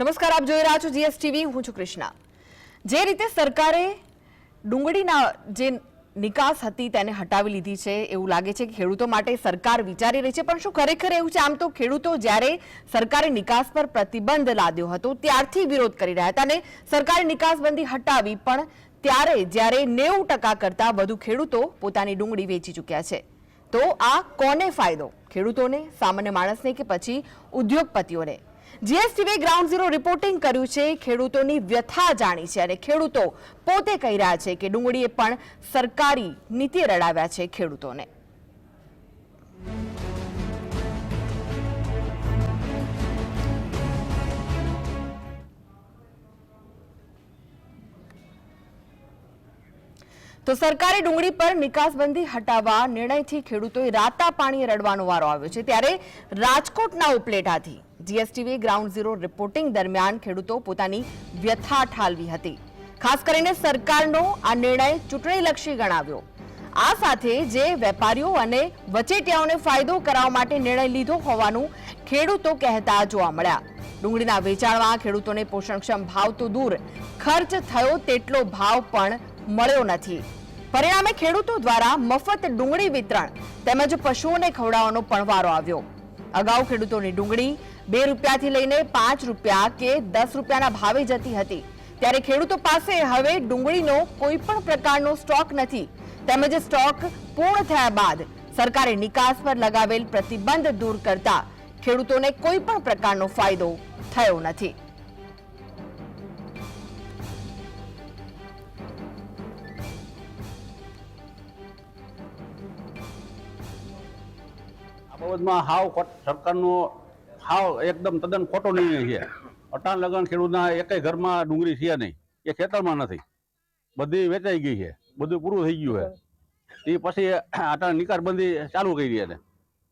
નમસ્કાર, આપ જોઈ રહ્યા છો જીએસટીવી. હું છું કૃષ્ણા. જે રીતે સરકારે ડુંગળીના જે નિકાસ હતી તેને હટાવી લીધી છે, એવું લાગે છે કે ખેડૂતો માટે સરકાર વિચારી રહી છે, પણ શું ખરેખર એવું છે? આમ તો ખેડૂતો જ્યારે સરકારે નિકાસ પર પ્રતિબંધ લાદ્યો હતો, ત્યારથી વિરોધ કરી રહ્યા હતા અને સરકારે નિકાસબંધી હટાવી, પણ ત્યારે જ્યારે નેવું ટકા કરતાં વધુ ખેડૂતો પોતાની ડુંગળી વેચી ચૂક્યા છે. તો આ કોને ફાયદો? ખેડૂતોને, સામાન્ય માણસને કે પછી ઉદ્યોગપતિઓને? જીએસટીવી ગ્રાઉન્ડ ઝીરો રિપોર્ટિંગ કર્યું છે. ખેડૂતોની વ્યથા જાણી છે અને ખેડૂતો પોતે કહી રહ્યા છે કે ડુંગળીએ પણ સરકારી નીતિ રડાવ્યા છે ખેડૂતોને. તો સરકારે ડુંગળી પર નિકાસબંધી હટાવવા નિર્ણયથી ખેડૂતોએ રાતા પાણી રડવાનો વારો આવ્યો છે. ત્યારે રાજકોટના ઉપલેટાથી જીએસટીવી ગ્રાઉન્ડ ઝીરો રિપોર્ટિંગ દરમિયાન ખેડૂતો પોતાની વ્યથા ઠાલવી હતી. ખાસ કરીને સરકારનો આ નિર્ણય ચૂંટણીલક્ષી ગણાવ્યો. આ સાથે જે વેપારીઓ અને વચેટિયાઓને ફાયદો કરાવવા માટે નિર્ણય લીધો હોવાનું ખેડૂતો કહેતા જોવા મળ્યા. ડુંગળીના વેચાણમાં ખેડૂતોને પોષણક્ષમ ભાવ તો દૂર, ખર્ચ થયો તેટલો ભાવ પણ મળ્યો નથી. પરિણામે ખેડૂતો દ્વારા મફત ડુંગળી વિતરણ તેમજ પશુઓને ખવડાવવાનો પણ વારો આવ્યો. અગાઉ ખેડૂતોની ડુંગળી બે રૂપિયાથી લઈને પાંચ રૂપિયા કે દસ રૂપિયાના ભાવે જતી હતી. ત્યારે ખેડૂતો પાસે હવે ડુંગળીનો કોઈ પણ પ્રકારનો સ્ટોક નથી. તેમજ સ્ટોક પૂર્ણ થયા બાદ સરકારે નિકાસ પર લગાવેલ પ્રતિબંધ દૂર કરતા ખેડૂતોને કોઈ પણ પ્રકારનો ફાયદો થયો નથી. બાબતમાં હાવ સરકારનો હાવ એકદમ તદ્દન ખોટો નિર્ણય છે. અટાણ લગન ખેડૂતના એકેય ઘરમાં ડુંગળી છે નહીં. એ ખેતરમાં નથી. બધી વેચાઈ ગઈ છે. બધું પૂરું થઈ ગયું છે. એ પછી અટાણ નિકાસબંધી ચાલુ કરી છે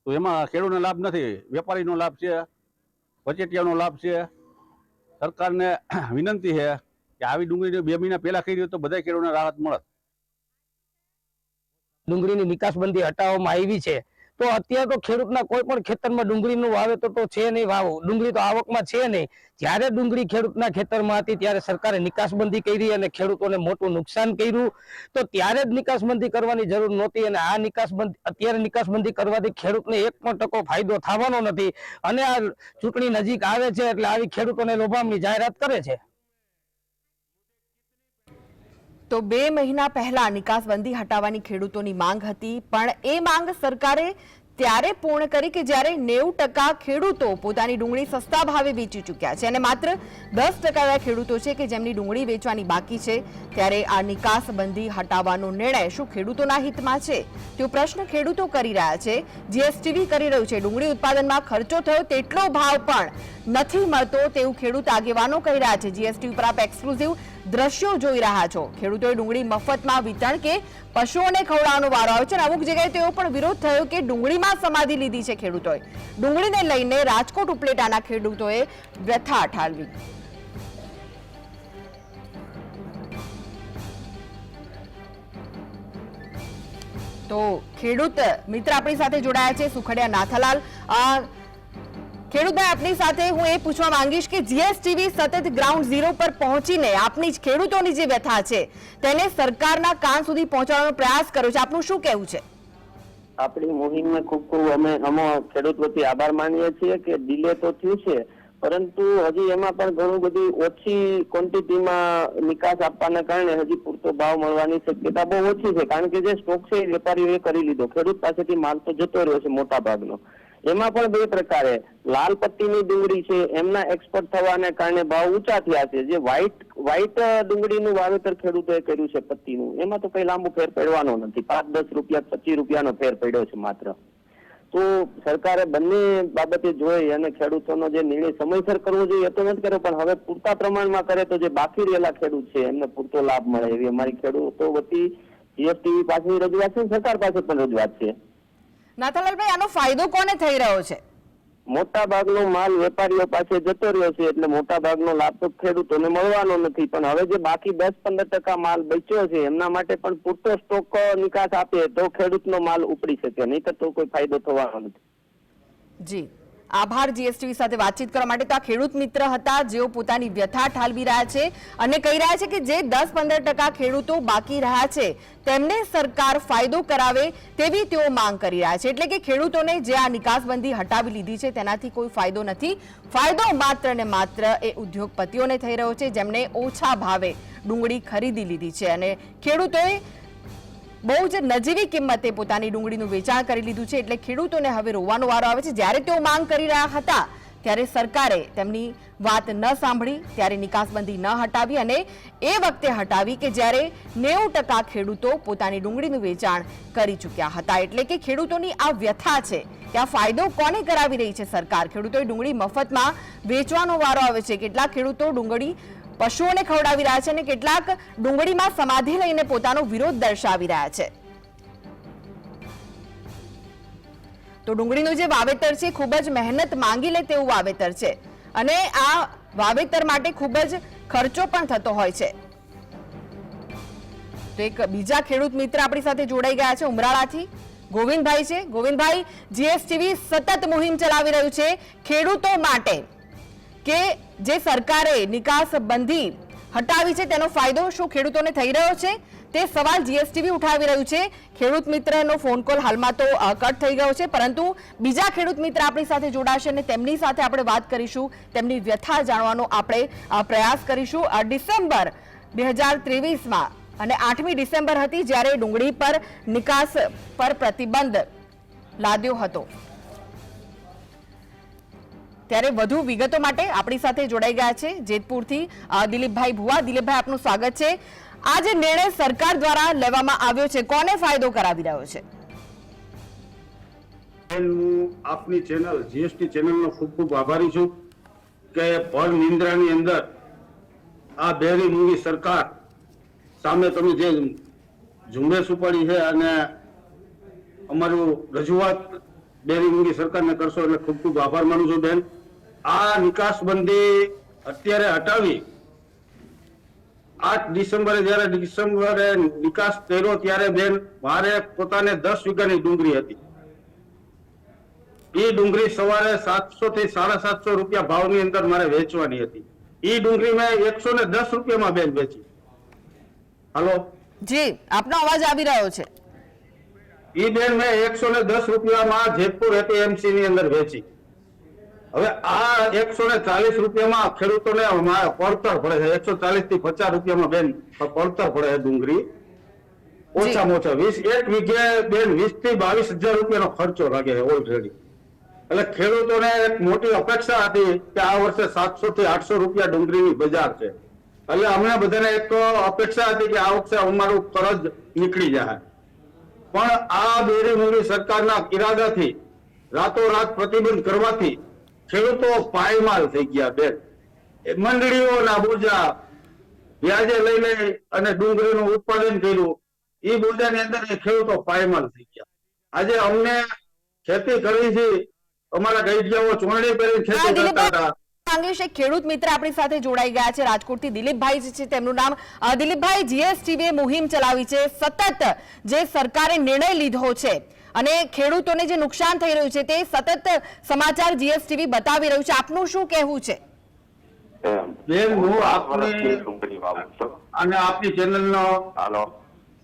તો એમાં ખેડૂતને લાભ નથી. વેપારીનો લાભ છે. વચેટિયાનો લાભ છે. સરકારને વિનંતી છે કે આવી ડુંગળી બે મહિના પહેલા કરી તો બધા ખેડૂતને રાહત મળત ડુંગળીની નિકાસબંધી હટાવવામાં આવી છે. તો અત્યારે તો ખેડૂતના કોઈ પણ ખેતરમાં ડુંગળીનું વાવેતર તો છે નહીં વાવો. ડુંગળી તો આવકમાં છે નહીં. જ્યારે ડુંગળી ખેડૂતના ખેતરમાં હતી ત્યારે સરકારે નિકાસબંધી કરી અને ખેડૂતોને મોટું નુકસાન કર્યું. તો ત્યારે જ નિકાસબંધી કરવાની જરૂર નહોતી અને આ નિકાસબંધી, અત્યારે નિકાસબંધી કરવાથી ખેડૂતને એક પણ ટકો ફાયદો થવાનો નથી. અને આ ચૂંટણી નજીક આવે છે એટલે આવી ખેડૂતોને લોભામણી જાહેરાત કરે છે. તો બે મહિના પહેલા નિકાસબંધી હટાવવાની ખેડૂતોની માંગ હતી, પણ એ માંગ સરકારે ત્યારે પૂર્ણ કરી કે જ્યારે નેવું ટકા ખેડૂતો પોતાની ડુંગળી સસ્તા ભાવે વેચી ચૂક્યા છે અને માત્ર દસ ટકા એવા ખેડૂતો છે કે જેમની ડુંગળી વેચવાની બાકી છે, ત્યારે આ નિકાસબંધી હટાવવાનો નિર્ણય શું ખેડૂતોના હિતમાં છે? તેવો પ્રશ્ન ખેડૂતો કરી રહ્યા છે. જીએસટીવી કરી રહ્યું છે. ડુંગળી ઉત્પાદનમાં ખર્ચો થયો તેટલો ભાવ પણ નથી મળતો તેવું ખેડૂત આગેવાનો કહી રહ્યા છે. જીએસટી ઉપર આપ એક્સક્લુઝિવ દ્રશ્યો જોઈ રહ્યા છો. ખેડૂતોએ ડુંગળી મફતમાં વિતરણ કે પશુઓને ખવડાવવાનો વારો આવ્યો છે અને અમુક જગ્યાએ તેવો પણ વિરોધ થયો કે ડુંગળીમાં સમાધિ લીધી છે ખેડૂતોએ. ડુંગળીને લઈને રાજકોટ ઉપલેટાના ખેડૂતોએ વ્યથા ઠાલવી. તો ખેડૂત મિત્ર આપણી સાથે જોડાયા છે, સુખડિયા નાથાલાલ. અ, ખેડૂતભાઈ આપની સાથે હું એ પૂછવા માંગીશ કે જીએસટીવી સતત ગ્રાઉન્ડ ઝીરો પર પહોંચીને આપની ખેડૂતોની જે વ્યથા છે તેને સરકારના કાન સુધી પહોંચાડવાનો પ્રયાસ કર્યો છે. આપનું શું કહેવું છે? આપણી મુહિમને ખૂબ ખૂબ અમે અમો ખેડૂત વતી આભાર માનીએ છીએ કે ડિલે તો થયું છે પરંતુ હજી એમાં પણ ઘણું બધી ઓછી ક્વોન્ટિટીમાં નિકાસ આપવાના કારણે હજી પૂરતો ભાવ મળવાની શક્યતા બહુ ઓછી છે. કારણ કે જે સ્ટોક છે એ વેપારીઓએ કરી લીધો. ખેડૂત પાસેથી માલ તો જતો રહ્યો છે મોટા ભાગનો એમાં પણ બે પ્રકારે. લાલ પટ્ટીની ડુંગળી છે, એમના એક્સપોર્ટ થવાને કારણે ભાવ ઊંચા થયા છે. જે વ્હાઈટ વ્હાઈટ ડુંગળીનું વાવેતર ખેડૂતોએ કર્યું છે પત્તીનું એમાં તો કઈ લાંબુ ફેર પડવાનો નથી. પાંચ, દસ રૂપિયા, પચીસ રૂપિયાનો ફેર પડ્યો છે માત્ર. તો સરકારે બંને બાબતે જોઈ અને ખેડૂતોનો જે નિર્ણય સમયસર કરવો જોઈએ તો નથી કર્યો, પણ હવે પૂરતા પ્રમાણમાં કરે તો જે બાકી રહેલા ખેડૂત છે, એમને પૂરતો લાભ મળે. એવી અમારી ખેડૂતો વતી જીએસટીવી પાસેની રજૂઆત છે સરકાર પાસે પણ રજૂઆત છે. નાથાલાલભાઈ આનો ફાયદો કોને થઈ રહ્યો છે? મોટા ભાગનો માલ વેપારીઓ પાસે જતો રહ્યો છે એટલે મોટા ભાગનો લાભ તો ખેડૂતોને મળવાનો નથી. પણ હવે જે બાકી દસ પંદર ટકા માલ બચ્યો છે એમના માટે પણ પૂરતો સ્ટોક નિકાસ આપે તો ખેડૂતનો માલ ઉપડી શકે નહીં તો કોઈ ફાયદો થવાનો નથી. જી. આભાર જીએસટી સાથે વાતચીત કરવા માટે. તો આ ખેડૂત મિત્ર હતા, જેઓ પોતાની વ્યથા ઠાલવી રહ્યા છે અને કહી રહ્યા છે કે જે દસ પંદર ટકા ખેડૂતો બાકી રહ્યા છે, તેમને સરકાર ફાયદો કરાવે તેવી તેઓ માંગ કરી રહ્યા છે. એટલે કે ખેડૂતોને જે આ નિકાસબંધી હટાવી લીધી છે, તેનાથી કોઈ ફાયદો નથી. ફાયદો માત્ર ને માત્ર એ ઉદ્યોગપતિઓને થઈ રહ્યો છે, જેમણે ઓછા ભાવે ડુંગળી ખરીદી લીધી છે. અને ખેડૂતોએ બહુ જ નજીવી કિંમતે પોતાની ડુંગળીનું વેચાણ કરી લીધું છે એટલે ખેડૂતોને હવે રોવાનો વારો આવે છે. જ્યારે તેઓ માંગ કરી રહ્યા હતા, ત્યારે સરકારે તેમની વાત ન સાંભળી, ત્યારે નિકાસબંધી ન હટાવી અને એ વખતે હટાવી કે જ્યારે નેવું ટકા ખેડૂતો પોતાની ડુંગળીનું વેચાણ કરી ચૂક્યા હતા. એટલે કે ખેડૂતોની આ વ્યથા છે આ ફાયદો કોને કરાવી રહી છે સરકાર? ખેડૂતોએ ડુંગળી મફતમાં વેચવાનો વારો આવે છે. કેટલાક ખેડૂતો ડુંગળી પશુઓને ખવડાવી રહ્યા છે અને કેટલાક ડુંગળીમાં સમાધિ લઈને પોતાનો વિરોધ દર્શાવી રહ્યા છે. તો ડુંગળીનું જે વાવેતર છે, ખૂબ જ મહેનત માંગી લે તેવું વાવેતર છે અને આ વાવેતર માટે ખૂબ જ ખર્ચો પણ થતો હોય છે. તો એક બીજા ખેડૂત મિત્ર આપણી સાથે જોડાઈ ગયા છે ઉમરાળાથી. ગોવિંદભાઈ છે. ગોવિંદભાઈ, જીએસટીવી સતત મુહિમ ચલાવી રહ્યું છે ખેડૂતો માટે. કે જે સરકારે નિકાસ બંધી હટાવી છે, તેનો ફાયદો શું ખેડૂતોને થઈ રહ્યો છે? તે સવાલ જીએસટીવી ઉઠાવી રહ્યું છે. ખેડૂત મિત્રનો ફોન કોલ હાલમાં તો કટ થઈ ગયો છે, પરંતુ બીજા ખેડૂત મિત્ર આપણી સાથે જોડાશે અને તેમની સાથે આપણે વાત કરીશું. તેમની વ્યથા જાણવાનો આપણે પ્રયાસ કરીશું. ડિસેમ્બર બે હજાર ત્રેવીસમાં અને આઠમી ડિસેમ્બર હતી, જ્યારે ડુંગળી પર નિકાસ પર પ્રતિબંધ લાદ્યો હતો. ત્યારે વધુ વિગતો માટે આપણી સાથે જોડાઈ ગયા છે જેતપુરથી દિલીપભાઈ ભુવા. દિલીપભાઈ, આપનું સ્વાગત છે. આ જે નિર્ણય સરકાર દ્વારા લેવામાં આવ્યો છે, કોને ફાયદો કરાવી રહ્યો છે? હું આપની ચેનલ, જીએસટી ચેનલનો ખૂબ ખૂબ આભારી છું કે પર નિંદ્રાની અંદર આ બેરી મૂવી સરકાર સામે તમે જે ઝુંબેશ ઉપાડી છે અને અમારું રજૂઆત બેરી મૂંગી સરકારને કરશો એટલે ખૂબ ખૂબ આભાર માનું છું બેન. આ નિકાસબંધી અત્યારે હટાવી આઠ ડિસેમ્બરે જયારે ડિસેમ્બરે નિકાસ કર્યો ત્યારે બેન મારે પોતાને દસ વીઘાની ડુંગળી હતી. એ ડુંગળી સવારે સાતસો થી સાડા સાતસો રૂપિયા ભાવની અંદર મારે વેચવાની હતી. એ ડુંગળી મેં એકસો ને દસ રૂપિયામાં બેન વેચી. હાલો? જી આપનો અવાજ આવી રહ્યો છે. એ બેન મેં એકસો ને દસ રૂપિયામાં જેતપુર એપીએમસી ની અંદર વેચી. હવે આ એકસો ને ચાલીસ રૂપિયામાં ખેડૂતોને પડતર પડે છે. એકસો ચાલીસથી પચાસ રૂપિયામાં બેન પડતર પડે છે ડુંગળી. ઓછામાં ઓછા વીસ. એક વીઘે બેન વીસથી બાવીસ હજાર રૂપિયાનો ખર્ચો લાગે છે ઓલરેડી એટલે ખેડૂતોને એક મોટી અપેક્ષા હતી કે આ વર્ષે સાતસો થી આઠસો રૂપિયા ડુંગળીની બજાર છે. એટલે અમને બધાને એક અપેક્ષા હતી કે આ વખતે અમારું કરજ નીકળી જાય. પણ આ બેરી મૂંગી સરકારના ઇરાદાથી રાતોરાત પ્રતિબંધ કરવાથી ખેડૂતો પાયમાલ થઈ ગયા બેન. મંડળીઓના બોજા વ્યાજે લઈ લઈ અને ડુંગળીનું ઉત્પાદન કર્યું. એ બોજાની અંદર એ ખેડૂતો પાયમાલ થઈ ગયા. આજે અમને ખેતી કરવી છે અમારા ગઈડિયાઓ ચોરણી પહેરી હા, ખેતી કરતા હતા. ખેડૂત મિત્ર આપણી સાથે જોડાઈ ગયા છે રાજકોટથી. દિલીપભાઈ જે છે તેમનું નામ દિલીપભાઈ જીએસટીવીએ મુહિમ ચલાવી છે. સતત જે સરકારે નિર્ણય લીધો છે અને ખેડૂતોને જે નુકસાન થઈ રહ્યું છે તે સતત સમાચાર જીએસટીવી બતાવી રહ્યું છે. આપનું શું કહેવું છે? બેન હું આપની ડુંગળી વાવું છું. અને આપની ચેનલનો હાલો.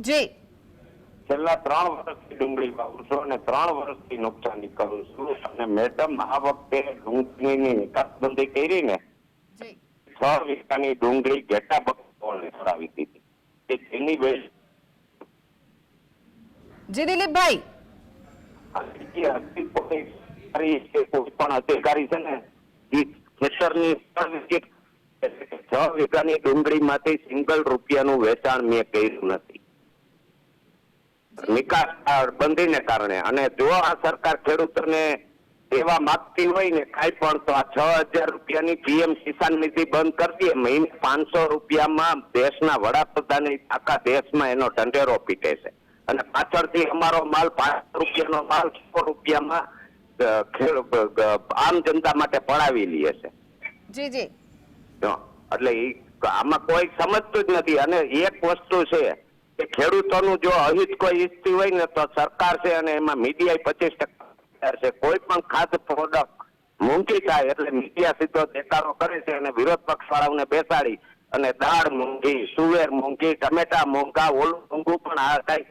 જી. છેલ્લા ત્રણ વર્ષથી ડુંગળી વાવું છું અને ત્રણ વર્ષથી નુકસાની કરું છું. અને મેડમ આ વખતે ડુંગળીની નિકાસબંધી કરી ને જી. છ વીઘાની ડુંગળી ઘેટા બકરોને ચડાવી દીધી. કે જેની જી દિલીપભાઈ નિકાસ બંધીને કારણે અને જો આ સરકાર ખેડૂતોને દેવા માંગતી હોય ને કાંઈ પણ તો આ છ હજાર રૂપિયાની પીએમ કિસાન નિધિ બંધ કરી દે મહિને પાંચસો રૂપિયામાં દેશના વડાપ્રધાન આખા દેશમાં એનો ઢંઢેરો પીટે છે. અને પાછળથી અમારો માલ પાંચ રૂપિયાનો માલ છ રૂપિયામાં આમ જનતા માટે પડાવી લે છે જી. જી એટલે આમાં કોઈ સમજતું જ નથી. અને એક વસ્તુ છે કે ખેડૂતોનું જો અહિત કોઈ ઈચ્છતી હોય ને તો સરકાર છે અને એમાં મીડિયા પચીસ ટકા છે. કોઈ પણ ખાદ્ય પ્રોડક્ટ મૂંઘી થાય એટલે મીડિયા સીધો દેખાડો કરે છે અને વિરોધ પક્ષ વાળાઓને બેસાડી અને દાળ મોંઘી સુવેર મૂંઘી ટમેટા મોંઘા ઓલું મોંઘું પણ આ કઈ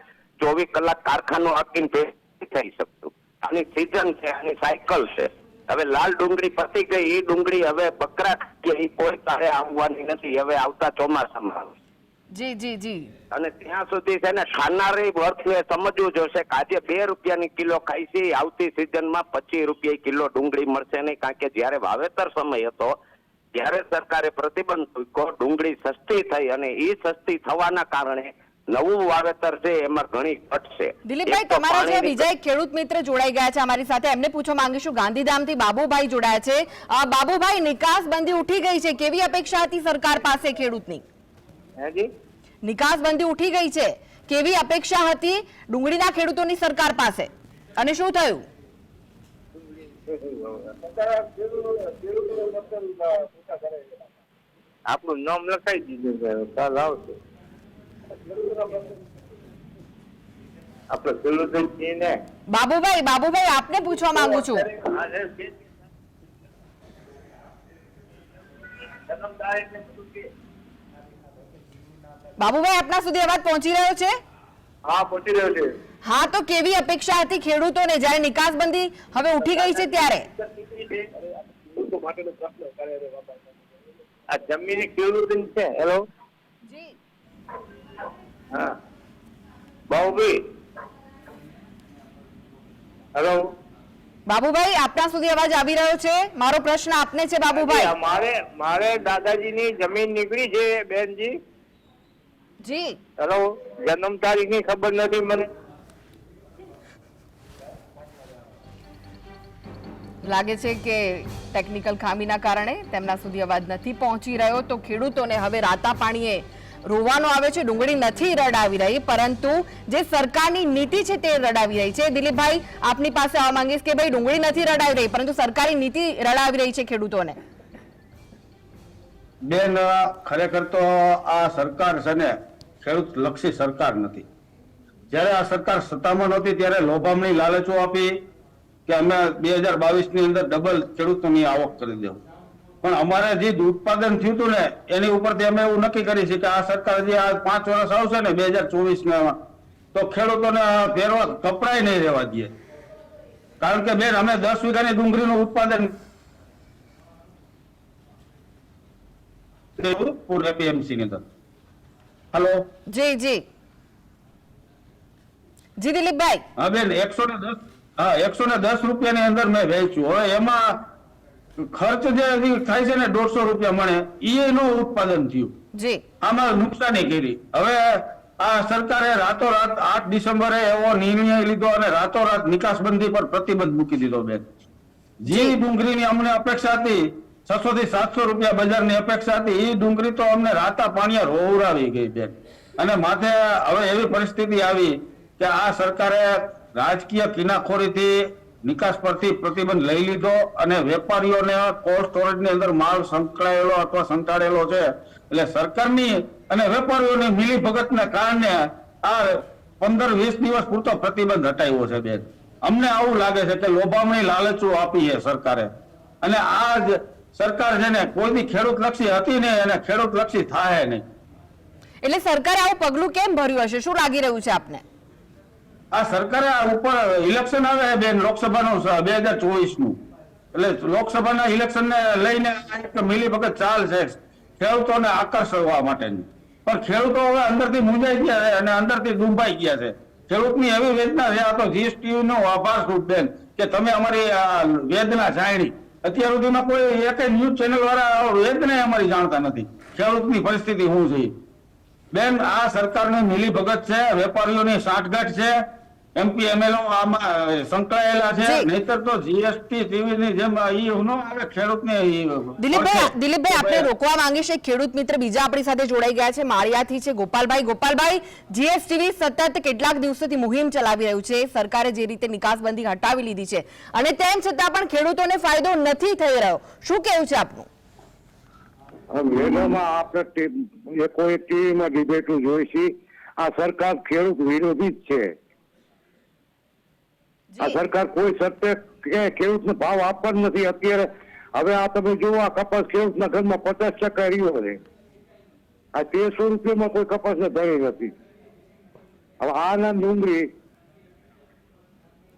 ચોવીસ કલાક કારખાનું ભેગું થઈ શકતું. આની સિઝન છે આની સાયકલ છે. હવે લાલ ડુંગળી પતી ગઈ એ ડુંગળી હવે બકરા કે એ કોઈ તારે આવવાની નથી હવે આવતા ચોમાસામાં આવશે જી જી જી. અને ત્યાં સુધી છે ને ખાનારી વર્ગને સમજવું જોશે કે આજે બે રૂપિયાની કિલો ખાઈ છે આવતી સિઝનમાં પચીસ રૂપિયા કિલો ડુંગળી મળશે નહીં કારણ કે જ્યારે વાવેતર સમય હતો ત્યારે સરકારે પ્રતિબંધ મૂક્યો ડુંગળી સસ્તી થઈ અને એ સસ્તી થવાના કારણે નવું વાવેતર છે એમાં ઘણી ઘટ છે. દિલીપભાઈ તમારા જે બીજા એક ખેડૂત મિત્ર જોડાઈ ગયા છે અમારી સાથે. એમને પૂછવા માંગીશું ગાંધીધામથી બાબુભાઈ જોડાયા છે. બાબુભાઈ નિકાસ બંધી ઉઠી ગઈ છે. કેવી અપેક્ષા હતી સરકાર પાસે ખેડૂતની? નિકાસ બંધી ઉઠી ગઈ છે. કેવી અપેક્ષા હતી ડુંગળીના ખેડૂતોની સરકાર પાસે? અને શું થયું? આપણું નામ લખાઈ દીધું કાલ આવશે. આપણે ખેડૂતો ને. બાબુભાઈ બાબુભાઈ આપને પૂછવા માંગુ છું. બાબુભાઈ આપના સુધી અવાજ પહોંચી રહ્યો છે? હા પહોંચી રહ્યો છે. હા તો કેવી અપેક્ષા હતી ખેડૂતોને જ્યારે નિકાસબંધી હવે ઉઠી ગઈ છે ત્યારે? આ જમીની ખેડૂત છે હેલો? બાબુભાઈ. હેલો બાબુભાઈ આપના સુધી અવાજ આવી રહ્યો છે? મારો પ્રશ્ન આપને છે બાબુભાઈ? મારે મારે દાદાજીની જમીન નીકળી છે બેનજી. જી. હેલો જન્મ તારીખની ખબર નથી મને. લાગે છે કે ટેકનિકલ ખામીના કારણે તેમના સુધી અવાજ નથી પહોંચી રહ્યો. તો ખેડૂતોને હવે રાતા પાણીએ રોવાનો આવે છે, ડુંગળી નથી રડાવી રહી, પરંતુ જે સરકારની નીતિ છે તે રડાવી રહી છે. દિલીપભાઈ, આપની પાસે આવવા માંગીશ કે ભાઈ, ડુંગળી નથી રડાવી રહી, પરંતુ સરકારી નીતિ રડાવી રહી છે ખેડૂતોને. બેન, ખરેખર તો આ સરકાર છે ને ખેડૂત લક્ષી સરકાર નથી. જ્યારે આ સરકાર સત્તામાં નહોતી, ત્યારે લોભામણી લાલચો આપી કે અમે બે હજાર બાવીસની અંદર ડબલ ખેડૂતોની આવક કરી દેવું. પણ અમારે જે ઉત્પાદન થયું હતું ને એની ઉપરથી અમે એવું નક્કી કરી છે કે આ સરકાર જે આ પાંચ વર્ષ આવશે ને બે હજાર ચોવીસ તો ખેડૂતોને ફેરવા કપડાય નહીં રહેવા દઈએ. કારણ કે બેન અમે દસ વીઘાની ડુંગળીનું ઉત્પાદન પૂર એપીએમસી ની અંદર. હલો? જી જી. જી દિલીપભાઈ. હા બેન એકસો ને દસ હા એકસો ને દસ રૂપિયાની અંદર મેં વેચ્યું. હવે એમાં ખર્ચ જે થાય છે ને દોઢસો રૂપિયા મળે એનું ઉત્પાદન થયું. જી. આમાં નુકસાની કરી. હવે આ સરકારે રાતોરાત આઠ ડિસેમ્બરે એવો નિર્ણય લીધો અને રાતોરાત નિકાસબંધી પર પ્રતિબંધ મૂકી દીધો બેન. જે. ડુંગળીની અમને અપેક્ષા હતી છસો થી સાતસો રૂપિયા બજારની અપેક્ષા હતી. એ ડુંગળી તો અમને રાતા પાણીએ રોવરાવી ગઈ બેન. અને માથે હવે એવી પરિસ્થિતિ આવી કે આ સરકારે રાજકીય કિનાખોરીથી નિકાસ પરથી પ્રતિબંધ લઈ લીધો અને વેપારીઓને કોલ્ડ સ્ટોરેજની અંદર માલ સંકળાયેલો અથવા સંતાડેલો છે. એટલે સરકારની અને વેપારીઓની મિલી ભગતને કારણે આ પંદર વીસ દિવસ પૂરતો પ્રતિબંધ હટાવ્યો છે બેન. અમને આવું લાગે છે કે લોભામણી લાલચો આપી છે સરકારે. અને આ સરકાર છે ને કોઈ બી ખેડૂત લક્ષી હતી નહીં અને ખેડૂત લક્ષી થાય નહીં. એટલે સરકારે આવું પગલું કેમ ભર્યું હશે? શું લાગી રહ્યું છે આપને? આ સરકારે ઉપર ઇલેક્શન આવે બેન બેન, લોકસભાનું બે હજાર ચોવીસનું એટલે લોકસભાના ઇલેક્શન ને લઈને એક મિલી મિલીભગત ચાલ છે. ખેડૂતોને આકર્ષવા માટેની. પણ ખેડૂતો હવે અંદરથી મૂંઝાઈ ગયા છે અને અંદરથી ડૂંબાઈ ગયા છે. ખેડૂતની એવી વેદના છે, આ તો જીએસટી નો આભાર છું બેન, કે તમે અમારી વેદના જાણી. અત્યાર સુધીમાં કોઈ એક ન્યૂઝ ચેનલ વાળા વેદના અમારી જાણતા નથી. ખેડૂતની પરિસ્થિતિ શું છે બેન, આ સરકારની મિલી ભગત છે, વેપારીઓની સાંઠગાંઠ છે એમપી એમએલઓ આમાં સંકળાયેલા છે. નહીતર તો જીએસટી ટીવીની જેમ ઈ ન આવે ખેડૂતને દિલીપભાઈ દિલીપભાઈ આપણે રોકવા માંગીએ છીએ ખેડૂત મિત્ર બીજા આપણી સાથે જોડાઈ ગયા છે માળિયાથી છે ગોપાલભાઈ. ગોપાલભાઈ જીએસટીવી સતત કેટલાક દિવસોથી મુહિમ ચલાવી રહ્યું છે. સરકારે જે રીતે નિકાસબંધી હટાવી લીધી છે. અને તેમ છતાં પણ ખેડૂતોને ફાયદો નથી થઈ રહ્યો. શું કેવું છે આપનું? મેળામાં આપણે કોઈ ટીવીમાં ડિબેટો જોઈ છે આ સરકાર ખેડૂત વિરોધી જ છે. આ સરકાર કોઈ સત્ય કે ખેડૂતને ભાવ આપવાનો નથી. અત્યારે હવે આ તમે જુઓ આ કપાસ ખેડૂતના ઘરમાં પચાસ ટકા રહ્યો છે. આ તેરસો રૂપિયામાં કોઈ કપાસને ધરી નથી. હવે આના ડુંગળી.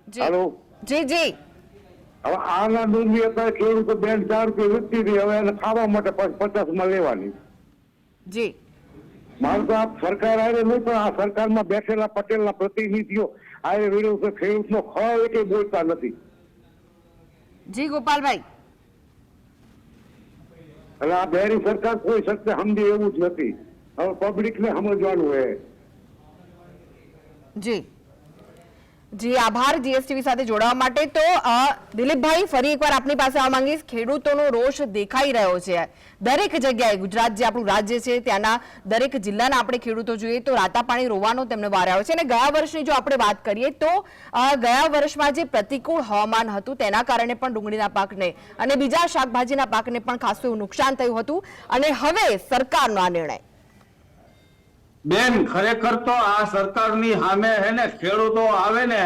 હેલો? જી જી. હવે આના ડુંગળી અત્યારે ખેડૂતો બેન ચાર રૂપિયા વેચતી હતી હવે એને ખાવા માટે પચાસમાં લેવાની. જી. મારું તો આ સરકાર આવે નહીં પણ આ સરકારમાં બેઠેલા પટેલના પ્રતિનિધિઓ આ વિરુદ્ધ ખેડૂતનો ખરો એ બોલતા નથી. જી ગોપાલભાઈ. એટલે આ બેરી સરકાર કોઈ શક્ય સમજે એવું જ નથી. હવે પબ્લિકને સમજવાનું હે. જી. જી, આભાર જીએસટીવી સાથે જોડાવા માટે. તો દિલીપભાઈ, ફરી એકવાર આપની પાસે આવવા માંગીશ. ખેડૂતોનો રોષ દેખાઈ રહ્યો છે. દરેક જગ્યાએ ગુજરાત જે આપણું રાજ્ય છે, ત્યાંના દરેક જિલ્લાના આપણે ખેડૂતો જોઈએ તો રાતા પાણી રોવાનો તેમને વાર આવ્યો છે. અને ગયા વર્ષની જો આપણે વાત કરીએ તો ગયા વર્ષમાં જે પ્રતિકૂળ હવામાન હતું તેના કારણે પણ ડુંગળીના પાકને અને બીજા શાકભાજીના પાકને પણ ખાસું નુકસાન થયું હતું. અને હવે સરકારનો આ નિર્ણય. બેન ખરેખર તો આ સરકારની સામે હે ને ખેડૂતો આવે ને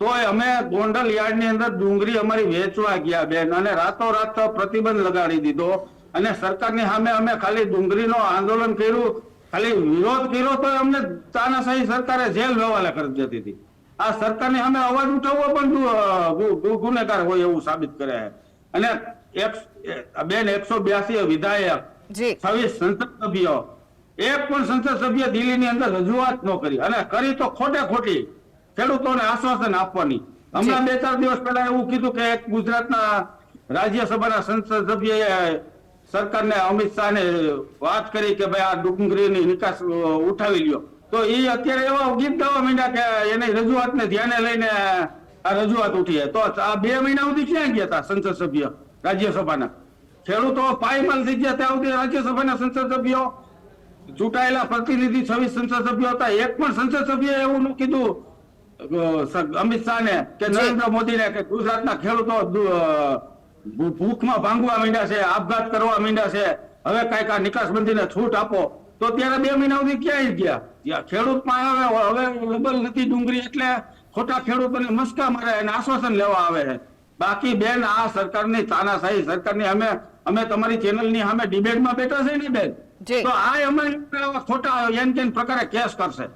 તોય અમે ગોંડલ યાર્ડની અંદર ડુંગળી અમારી વેચવા ગયા બેન અને રાતોરાત પ્રતિબંધ લગાડી દીધો. અને સરકારની સામે અમે ખાલી ડુંગળીનો આંદોલન કર્યું ખાલી વિરોધ કર્યો તો અમને તાનાશાહી સરકારે જેલ વ્યવહાર કરી દેતી હતી. આ સરકારની સામે અવાજ ઉઠાવવો પણ ગુનેગાર હોય એવું સાબિત કરે અને બેન એકસો બ્યાસી વિધાયક છવ્વીસ સંસદ સભ્યો એક પણ સંસદ સભ્ય દિલ્હીની અંદર રજૂઆત ન કરી. અને કરી તો ખોટે ખોટી ખેડૂતોને આશ્વાસન આપવાની. હમણાં બે ચાર દિવસ પહેલા એવું કીધું કે એક ગુજરાતના રાજ્યસભાના સંસદ સભ્યએ સરકારને અમિત શાહને વાત કરી કે ભાઈ આ ડુંગળીની નિકાસ ઉઠાવી લ્યો. તો એ અત્યારે એવા ગીત ગાવા માંડ્યા કે એની રજૂઆતને ધ્યાને લઈને આ રજૂઆત ઉઠી. તો આ બે મહિના સુધી ક્યાં ગયા હતા સંસદ સભ્ય રાજ્યસભાના? ખેડૂતો પાયમાલ થઈ ગયા ત્યાં સુધી રાજ્યસભાના સંસદ સભ્યો ચૂંટાયેલા પ્રતિનિધિ છવ્વીસ સંસદ સભ્યો હતા. એક પણ સંસદ સભ્ય એવું ન કીધું અમિત શાહ ને કે નરેન્દ્ર મોદીને કે ગુજરાતના ખેડૂતો ભૂખમાં ભાંગવા માંડ્યા છે આપઘાત કરવા માંડ્યા છે હવે કંઈક આ નિકાસબંધીને છૂટ આપો. તો ત્યારે બે મહિના સુધી ક્યાંય ગયા? ખેડૂત પાસે હવે હવે લેબલ નથી ડુંગળી એટલે ખોટા ખેડૂતોને મસ્કા મારે અને આશ્વાસન લેવા આવે છે. બાકી બેન આ સરકારની તાનાશાહી સરકારની અમે અમે તમારી ચેનલની સામે ડિબેટમાં બેઠા છે ને બેન. તો આ ઉપર ખોટા એમ કેમ પ્રકારે કેસ કરશે.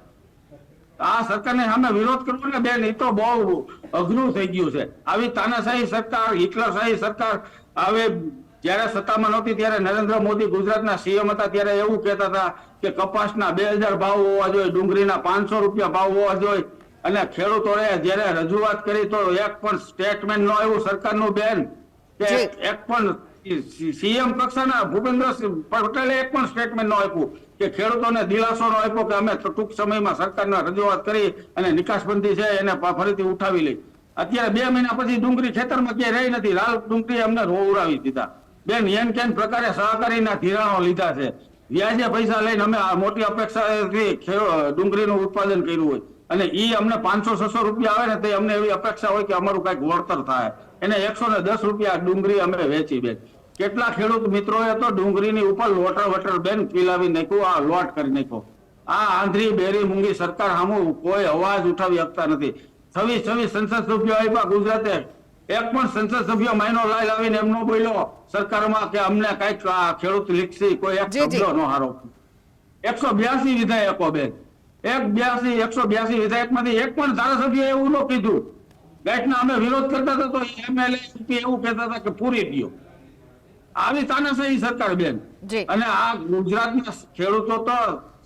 આ સરકારને સામે વિરોધ કરવો ને બેન એ તો બહુ અઘરું થઈ ગયું છે. આવી તાનાશાહી સરકાર હિટલરશાહી સરકાર હવે જયારે સત્તામાં નહોતી ત્યારે નરેન્દ્ર મોદી ગુજરાતના સીએમ હતા ત્યારે એવું કહેતા હતા કે કપાસના બે હજાર ભાવ હોવા જોઈએ ડુંગળીના પાંચસો રૂપિયા ભાવ હોવા જોઈએ. અને ખેડૂતોએ જયારે રજૂઆત કરી તો એક પણ સ્ટેટમેન્ટ ન આવ્યું સરકારનું બેન. કે એક પણ સીએમ કક્ષાના ભૂપેન્દ્ર પટેલે એક પણ સ્ટેટમેન્ટ ન આપ્યું કે ખેડૂતોને દિલાસો નો આપ્યો કે અમે ટૂંક સમયમાં સરકારને રજૂઆત કરી અને નિકાસબંધી છે એને ફરીથી ઉઠાવી લઈ. અત્યારે બે મહિના પછી ડુંગળી ખેતરમાં ક્યાંય રહી નથી. લાલ ડુંગળી અમને ઉડાવી દીધા. બેન એન કેન પ્રકારે સહકારીના ધિરાણો લીધા છે. વ્યાજે પૈસા લઈને અમે મોટી અપેક્ષાથી ડુંગળીનું ઉત્પાદન કર્યું હોય. અને એ અમને પાંચસો, છસો રૂપિયા આવે ને તે અમને એવી અપેક્ષા હોય કે અમારું કંઈક વળતર થાય. એને એકસો ને દસ રૂપિયા ડુંગળી અમે વેચી બેન. કેટલા ખેડૂત મિત્રોએ તો ડુંગળીની ઉપર લોટર વટર બેન પીલાવી નાખ્યું આ લોટ કરી નાખ્યો. આ આંધ્રી બેરી મૂંગી સરકાર સામુ કોઈ અવાજ ઉઠાવી શકતા નથી. છવ્વીસ છવ્વીસ સંસદ સભ્યો આપ્યા ગુજરાતે. એક પણ સંસદ સભ્ય મહિનો લાઈ લાવીને એમનો બોલ્યો. સરકારમાં કે અમને કંઈક ખેડૂત લીખસી કોઈ એક. શબ્દ નો હારો એકસો બ્યાસી વિધાયકો બેન. એક બ્યાસી એકસો બ્યાસી વિધાયકમાંથી એક પણ ધારાસભ્ય એવું ન કીધું. બેઠના અમે વિરોધ કરતા હતા તો એમએલએ એવું કહેતા હતા કે પૂરી દો આવી તાનાશાહી સરકાર બેન. અને આ ગુજરાતના ખેડૂતો તો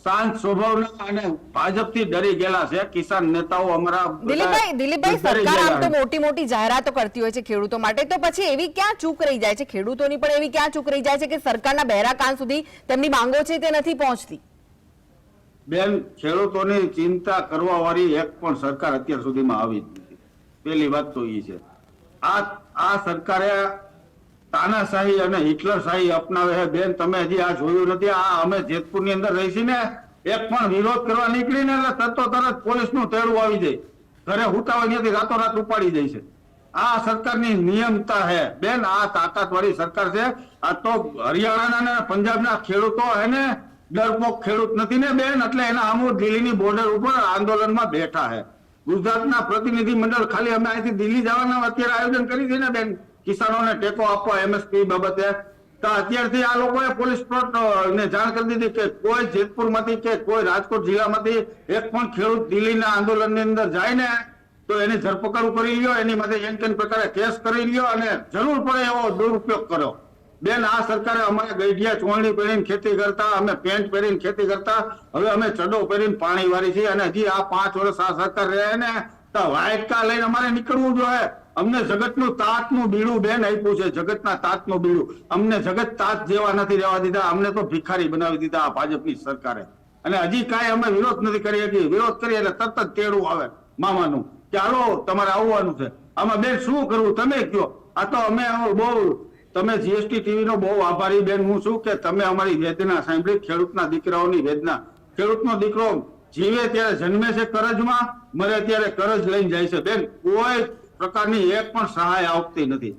શાંત સ્વભાવના અને ભાજપથી ડરી ગયેલા છે. કિસાન નેતાઓ અમારા દિલીપભાઈ દિલીપભાઈ સરકાર આમ તો મોટી મોટી જાહેરાતો કરતી હોય છે ખેડૂતો માટે. તો પછી એવી ક્યાં ચૂક રહી જાય છે? ખેડૂતોની પણ એવી ક્યાં ચૂક રહી જાય છે કે સરકારના બહેરા કાન સુધી તેમની માંગો છે તે નથી પહોંચતી? બેન ખેડૂતોની ચિંતા કરવા વાળી એક પણ સરકાર અત્યાર સુધીમાં આવી જ નથી. પેલી વાત તો એ છે. આ આ સરકારે તાનાશાહી અને હિટલરશાહી અપનાવે છે. બેન, તમે હજી આ જોયું નથી. આ અમે જેતપુરની અંદર રહીશી ને એક પણ વિરોધ કરવા નીકળીને એટલે તરતો તરત પોલીસનું તેડું આવી જાય. ઘરે હુતા હોય ત્યાંથી રાતોરાત ઉપાડી જાય છે. આ સરકારની નિયમતા હે બેન, આ તાકાત વાળી સરકાર છે. આ તો હરિયાણાના ને પંજાબના ખેડૂતો એને ડરપોક ખેડૂત નથી ને બેન, એટલે એના અમુક દિલ્હીની બોર્ડર ઉપર આંદોલનમાં બેઠા છે. ગુજરાતના પ્રતિનિધિ મંડળ ખાલી અમે અહીંથી દિલ્હી જવાના અત્યારે આયોજન કરી છે ને બેન? કિસાનોને ટેકો આપવા એમએસપી બાબતે. તો અત્યારથી આ લોકોએ પોલીસ ને જાણ કરી દીધી કે કોઈ જેતપુરમાંથી કે કોઈ રાજકોટ જિલ્લામાંથી એક પણ ખેડૂત દિલ્હીના આંદોલનની અંદર જાય ને તો એની ધરપકડ કરી લ્યો, એની માટે એમ કેમ પ્રકારે કેસ કરી લ્યો અને જરૂર પડે એવો દુરુપયોગ કર્યો. બેન, આ સરકારે અમારે ગઈઢિયા ચોળણી પહેરીને ખેતી કરતા, અમે પેન્ટ પહેરીને ખેતી કરતા, હવે અમે ચડો પહેરીને પાણી વારી છીએ અને હજી આ પાંચ વર્ષ આ સરકાર રહે ને, તો વ્હાઈટ કાર લઈને અમારે નીકળવું જોઈએ. અમને જગતનું તાતનું બીડું બેન આપ્યું છે, જગતના તાતનું બીડું. અમને જગત તાત જેવા નથી રહેવા દીધા, અમને તો ભિખારી બનાવી દીધા આ ભાજપની સરકારે. અને હજી કાંઈ અમે વિરોધ નથી કરી શકી વિરોધ કરીએ એટલે તરત જ તેડું આવે મામાનું કે હાલો તમારે આવવાનું છે. આમાં બેન શું કરવું? તમે કયો. આ તો અમે બહુ, તમે જીએસટી ટીવી નો બહુ આભારી બેન, હું છું કે તમે અમારી વેદના સાંભળી, ખેડૂતના દીકરાઓની વેદના. ખેડૂતનો દીકરો જીવે ત્યારે જન્મે છે કરજમાં, મરે ત્યારે કરજ લઈને જાય છે. બેન, કોઈ પ્રકારની એક પણ સહાય આપતી નથી.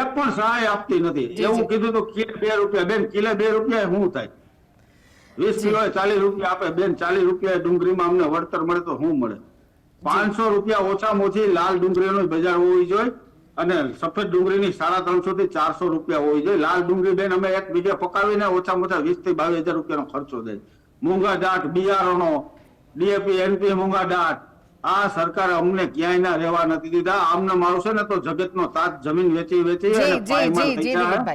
એક પણ સહાય આપતી નથી. એવું કીધું તો કિલે બે રૂપિયા. બેન કિલે બે રૂપિયા શું થાય? વીસ કિલો ચાલીસ રૂપિયા આપે. બેન ચાલીસ રૂપિયા ડુંગળીમાં અમને વળતર મળે તો શું મળે? પાંચસો રૂપિયા ઓછામાં ઓછી લાલ ડુંગળીનો બજાર હોવી જોઈએ અને સફેદ ડુંગળીની સાડા ત્રણસો થી ચારસો રૂપિયા હોવી જોઈએ. લાલ ડુંગળી બેન અમે એક બીજે પકાવીને ઓછામાં ઓછા વીસથી બાવીસ હજાર રૂપિયાનો ખર્ચો દે મૂંગા દાટ બિયારણો ડીએપી એનપી મૂંગા દાટ આ સરકારે અમને ક્યાંય ના રહેવા નથી દીધા. આમને મારું છે ને તો જગતનો તાત જમીન વેચી વેચી અને પાયમાલ થઈ જાય.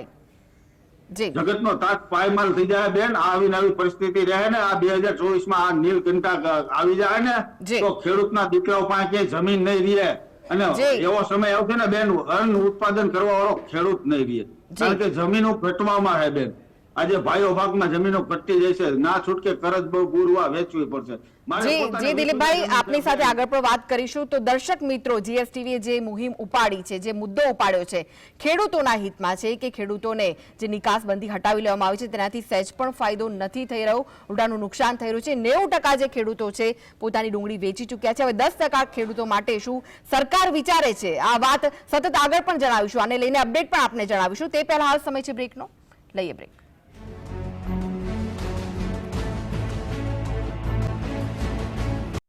જગતનો તાત પાયમાલ થઈ જાય બેન. આવી નવી પરિસ્થિતિ રહે ને આ બે હજાર ચોવીસમાં આ નીલકંઠા આવી જાય ને તો તો ખેડૂતના દીકરાઓ પાસે ક્યાંય જમીન નહીં રહે. અને એવો સમય આવશે ને બેન અન્ન ઉત્પાદન કરવા વાળો ખેડૂત નહીં રહે. કારણ કે જમીનો ઘટવામાં છે બેન. આજે ભાઈઓ ભાગમાં જમીનો ઘટતી જાય છે. ના છૂટકે કરજ બહુ પૂરવા વેચવી પડશે. જી જી દિલીપભાઈ આપની સાથે આગળ પણ વાત કરીશું. તો દર્શક મિત્રો જીએસટીવીએ જે મુહિમ ઉપાડી છે જે મુદ્દો ઉપાડ્યો છે ખેડૂતોના હિતમાં છે કે ખેડૂતોને જે નિકાસબંધી હટાવી લેવામાં આવી છે તેનાથી સહેજ પણ ફાયદો નથી થઈ રહ્યો. ઉડાનું નુકસાન થઈ રહ્યું છે. નેવું ટકા જે ખેડૂતો છે પોતાની ડુંગળી વેચી ચૂક્યા છે. હવે દસ ટકા ખેડૂતો માટે શું સરકાર વિચારે છે? આ વાત સતત આગળ પણ જણાવીશું. આને લઈને અપડેટ પણ આપને જણાવીશું. તે પહેલા હાલ સમય છે બ્રેકનો. લઈએ બ્રેક.